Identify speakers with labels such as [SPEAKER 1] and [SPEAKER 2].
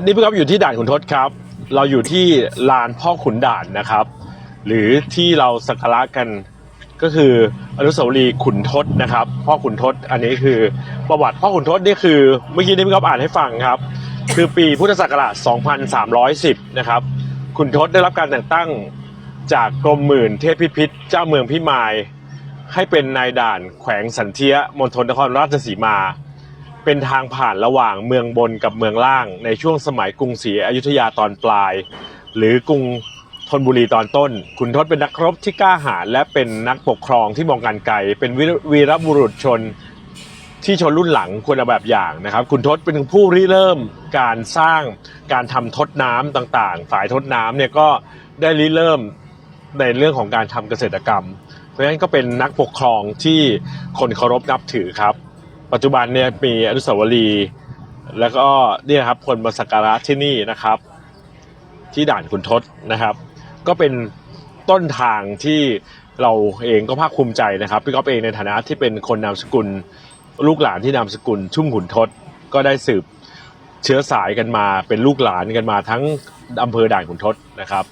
[SPEAKER 1] นี่พี่ก๊อฟอยู่ที่ด่านขุนทดครับ เราอยู่ที่ลานพ่อขุนด่านนะครับ หรือที่เราสักการะกันก็คืออนุสาวรีย์ขุนทดนะครับ พ่อขุนทดอันนี้คือประวัติพ่อขุนทดนี่คือเมื่อกี้ที่พี่ก๊อฟอ่านให้ฟังครับ คือปีพุทธศักราช 2310 นะครับ ขุนทดได้รับการแต่งตั้งจากกรมหมื่นเทพพิพิธเจ้าเมืองพิมาย ให้เป็นนายด่านแขวงสันเทียมณฑลนครราชสีมา เป็นทางผ่านระหว่างเมืองบนกับเมืองล่าง ในช่วงสมัยกรุงศรีอยุธยาตอนปลาย หรือกรุงธนบุรีตอนต้น ขุนทดเป็นนักรบที่กล้าหาญและเป็นนักปกครองที่มองการไกล เป็นวีรบุรุษชนที่ชนรุ่นหลังควรเอาแบบอย่างนะครับขุนทดเป็นผู้ริเริ่มการสร้างการทำทดน้ำต่างๆฝ่ายทดน้ำเนี่ยก็ได้ริเริ่มในเรื่องของการทำเกษตรกรรม เพราะฉะนั้นก็เป็นนักปกครองที่คนเคารพนับถือครับ ปัจจุบันเนี่ยมีอนุสาวรีย์แล้วก็เนี่ยครับคนมาสักการะที่นี่นะครับ ที่ด่านขุนทดนะครับ ก็เป็นต้นทางที่เราเองก็ภาคภูมิใจนะครับพี่ก๊อฟเองในฐานะที่เป็นคนนามสกุล ลูกหลานที่นามสกุลชุ่มขุนทดก็ได้สืบเชื้อสายกันมาเป็นลูกหลานกันมาทั้งอำเภอด่านขุนทดนะครับ